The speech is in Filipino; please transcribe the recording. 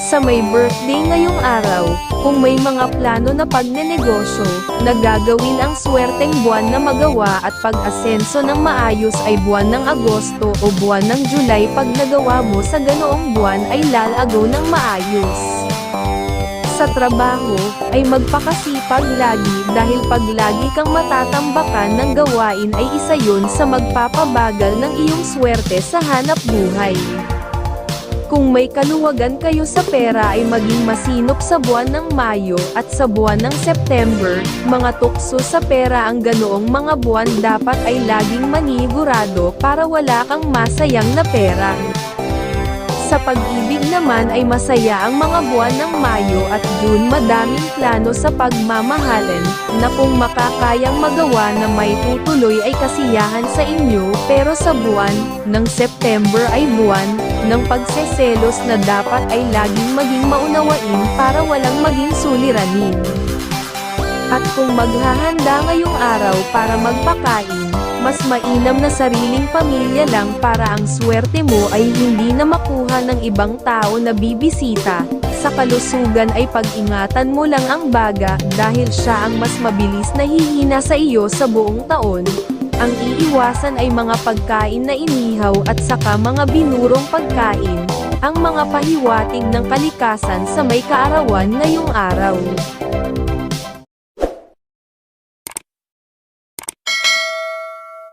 Sa may birthday ngayong araw, kung may mga plano na pagnenegosyo, nagagawin ang swerteng buwan na magawa at pag-asenso ng maayos ay buwan ng Agosto o buwan ng July pag nagawa mo sa ganoong buwan ay lalago ng maayos. Sa trabaho, ay magpakasipag lagi dahil pag lagi kang matatambakan ng gawain ay isa yun sa magpapabagal ng iyong swerte sa hanap buhay. Kung may kaluwagan kayo sa pera ay maging masinop sa buwan ng Mayo at sa buwan ng September, mga tukso sa pera ang ganoong mga buwan dapat ay laging manigurado para wala kang masayang na pera. Sa pag-ibig naman ay masaya ang mga buwan ng Mayo at June madaming plano sa pagmamahalan, na kung makakayang magawa na may tutuloy ay kasiyahan sa inyo, pero sa buwan ng September ay buwan ng pagseselos na dapat ay laging maging maunawain para walang maging suliranin. At kung maghahanda ngayong araw para magpakain, mas mainam na sariling pamilya lang para ang swerte mo ay hindi na makuha ng ibang tao na bibisita. Sa kalusugan ay pag-ingatan mo lang ang baga dahil siya ang mas mabilis na hihina sa iyo sa buong taon. Ang iiwasan ay mga pagkain na inihaw at saka mga binurong pagkain, ang mga pahiwatig ng kalikasan sa may kaarawan ngayong araw.